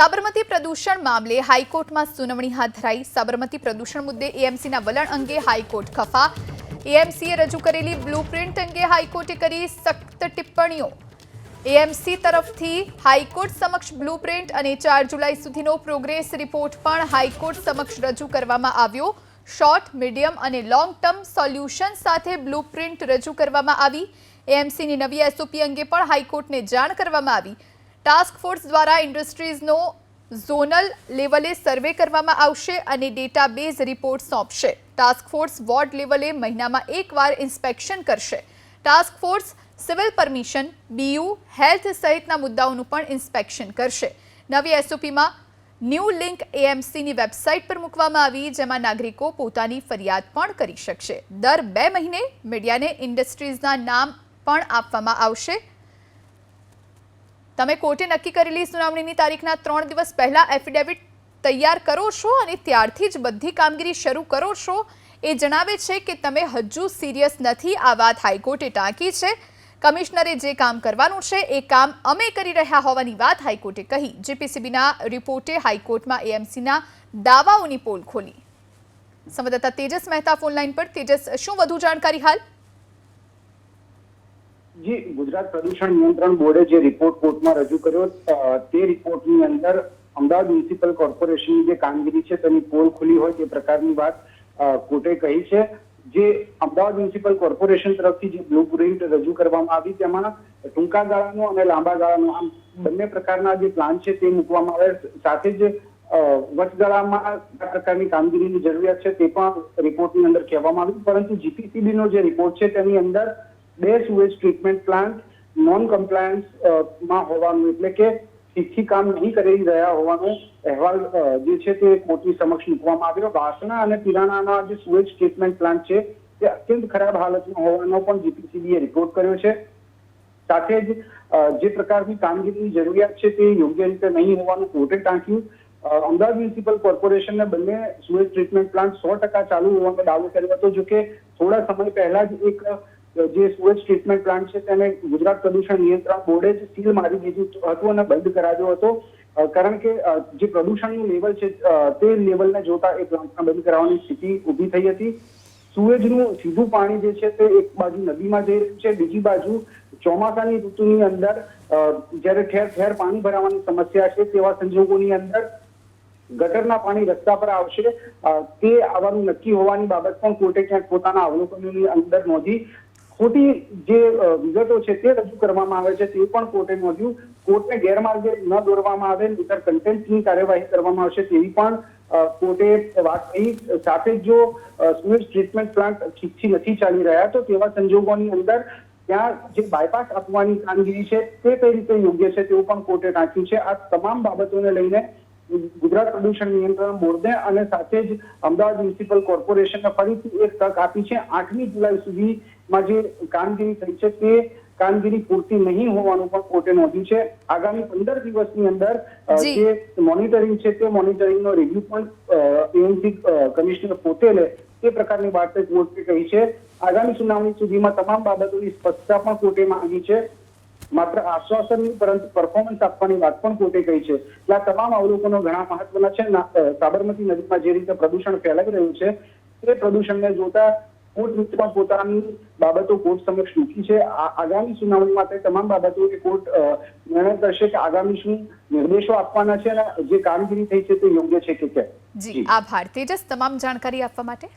સાબરમતી પ્રદૂષણ મામલે હાઈકોર્ટમાં સુનાવણી હાથ ધરાઈ. સાબરમતી પ્રદૂષણ મુદ્દે એએમસીના વલણ અંગે હાઈકોર્ટ ખફા. એએમસીએ રજૂ કરેલી બ્લુપ્રિન્ટ અંગે હાઈકોર્ટે કરી સખ્ત ટિપ્પણીઓ. એએમસી તરફથી હાઈકોર્ટ સમક્ષ બ્લુપ્રિન્ટ અને ચાર જુલાઈ સુધીનો પ્રોગ્રેસ રિપોર્ટ પણ હાઈકોર્ટ સમક્ષ રજૂ કરવામાં આવ્યો. શોર્ટ, મીડિયમ અને લોંગ ટર્મ સોલ્યુશન સાથે બ્લુપ્રિન્ટ રજૂ કરવામાં આવી. એએમસીની નવી એસઓપી અંગે પણ હાઈકોર્ટને જાણ કરવામાં આવી. ટાસ્ક ફોર્સ દ્વારા ઇન્ડસ્ટ્રીઝનો ઝોનલ લેવલે સર્વે કરવામાં આવશે અને ડેટાબેઝ રિપોર્ટ સોંપશે. ટાસ્ક ફોર્સ વોર્ડ લેવલે મહિનામાં એકવાર ઇન્સ્પેક્શન કરશે. Task force civil permission, BU, health સહિતના મુદ્દાઓનું પણ ઇન્સ્પેક્શન કરશે. નવી એસઓપીમાં ન્યૂ લિંક એએમસીની વેબસાઇટ પર મૂકવામાં આવી, જેમાં નાગરિકો પોતાની ફરિયાદ પણ કરી શકશે. દર બે મહિને મીડિયાને ઇન્ડસ્ટ્રીઝના નામ પણ આપવામાં આવશે. તમે કોર્ટે નક્કી કરેલી સુનાવણીની તારીખના ત્રણ દિવસ પહેલા એફિડેવિટ તૈયાર કરો છો અને ત્યારથી જ બધી કામગીરી શરૂ કરો છો એ જણાવે છે કે તમે હજુ સિરિયસ નથી, આ વાત હાઈકોર્ટે ટાંકી છે. કમિશનરે જે કામ કરવાનું છે એ કામ અમે કરી રહ્યા હોવાની વાત હાઈકોર્ટે કહી. જેપીસીબીના રિપોર્ટે હાઈકોર્ટમાં એએમસીના દાવાઓની પોલ ખોલી. સંવાદદાતા તેજસ મહેતા ફોનલાઈન પર. તેજસ, શું વધુ જાણકારી હાલ? જી, ગુજરાત પ્રદૂષણ નિયંત્રણ બોર્ડે જે રિપોર્ટ કોર્ટમાં રજૂ કર્યો તે રિપોર્ટની અંદર અમદાવાદ મ્યુનિસિપલ કોર્પોરેશનની જે કામગીરી છે, તેની પોલ ખુલી હોય તે પ્રકારની વાત કોર્ટે કહી છે. જે અમદાવાદ મ્યુનિસિપલ કોર્પોરેશન તરફથી જે બ્લુ પ્રિન્ટ રજૂ કરવામાં આવી, તેમાં ટૂંકા ગાળાનો અને લાંબા ગાળાનો, આમ બંને પ્રકારના જે પ્લાન છે તે મૂકવામાં આવે. સાથે જ વચગાળામાં કયા પ્રકારની કામગીરીની જરૂરિયાત છે તે પણ રિપોર્ટની અંદર કહેવામાં આવ્યું પરંતુ જીપીસીબી નો જે રિપોર્ટ છે તેની અંદર બે સુએજ ટ્રીટમેન્ટ પ્લાન્ટ નોન કમ્પ્લાયન્સમાં હોવાનું, એટલે કે ઠીકથી કામ નહીં કરી રહ્યા હોવાનો અહેવાલ જે છે તે કોર્ટની સમક્ષ મૂકવામાં આવ્યો. વાસણા અને પિરાણાના જે સુએજ ટ્રીટમેન્ટ પ્લાન્ટ છે, તે અત્યંત ખરાબ હાલતમાં હોવાનો પણ જીપીસીબીએ રિપોર્ટ કર્યો છે. સાથે જ જે પ્રકારની કામગીરીની જરૂરિયાત છે તે યોગ્ય રીતે નહીં હોવાનું કોર્ટે ટાંક્યું. અમદાવાદ મ્યુનિસિપલ કોર્પોરેશનને બંને સુએજ ટ્રીટમેન્ટ પ્લાન્ટ સો ટકા ચાલુ હોવાનો દાવો કર્યો હતો જો કે થોડા સમય પહેલા જ એક જે સુએજ ટ્રીટમેન્ટ પ્લાન્ટ છે તેને ગુજરાત પ્રદૂષણ નિયંત્રણ બોર્ડે જ સીલ મારી દીધું હતું અને બંધ કરાવ્યો હતો. કારણ કે જે પ્રદૂષણનું લેવલ છે તે લેવલને જોતા એ પ્લાન્ટને બંધ કરાવવાની સ્થિતિ ઊભી થઈ હતી. સુએજનું સીધું પાણી જે છે તે એક બાજુ નદીમાં જઈ રહ્યું છે, બીજી બાજુ ચોમાસાની ઋતુની અંદર જ્યારે ઠેર ઠેર પાણી ભરાવાની સમસ્યા છે તેવા સંજોગોની અંદર ગટરના પાણી રસ્તા પર આવશે. તે આવવાનું નક્કી હોવાની બાબત પણ કોર્ટે ક્યાંક પોતાના અવલોકનોની અંદર નોંધી ખોટી જે વિગતો છે તે રજૂ કરવામાં આવે છે, તે પણ કોર્ટે નોંધ્યું. કોર્ટને ગેરમાર્ગે ન દોરવામાં આવે નહીંતર કન્ટેન્ટની કાર્યવાહી કરવામાં આવશે તેવી પણ કોર્ટે વાત કહી સાથે જો સુએજ ટ્રીટમેન્ટ પ્લાન્ટ ઠીકથી નથી ચાલી રહ્યા, તો તેવા સંજોગોની અંદર ત્યાં જે બાયપાસ આપવાની કામગીરી છે, તે કઈ રીતે યોગ્ય છે તેવું પણ કોર્ટે ટાંક્યું છે. આ તમામ બાબતોને લઈને ગુજરાત પ્રદૂષણ નિયંત્રણ બોર્ડને અને સાથે જ અમદાવાદ મ્યુનિસિપલ કોર્પોરેશનને ફરીથી એક તક આપી છે. આઠમી જુલાઈ સુધીમાં જે કામગીરી થઈ છે તે કામગીરી પૂરતી નહીં હોવાનું પણ કોર્ટે નોંધ્યું છે. આગામી પંદર દિવસની અંદર જે. મોનિટરિંગ છે તે મોનિટરિંગનો રિવ્યુ પણ એએમસી કમિશનર પોતે લે તે પ્રકારની વાત કોર્ટે કહી છે. આગામી સુનાવણી સુધીમાં તમામ બાબતોની સ્પષ્ટતા પણ કોર્ટે માંગી છે. માત્ર આશ્વાસન નહીં પરંતુ પરફોર્મન્સ આપવાની વાત પણ કોર્ટે કહી છે. એટલે આ તમામ અવલોકનો ઘણા મહત્વના છે. સાબરમતી નદીમાં જે રીતે પ્રદૂષણ ફેલાઈ રહ્યું છે તે પ્રદૂષણને જોતા કોર્ટ પણ પોતાની બાબતો કોર્ટ સમક્ષ મૂકી છે. આગામી સુનાવણી માટે તમામ બાબતો કોર્ટ નિર્ણય કરશે કે આગામી શું નિર્દેશો આપવાના છે અને જે કામગીરી થઈ છે તે યોગ્ય છે કે કેમ? જી, આભાર. તેજસ, તમામ જાણકારી આપવા માટે?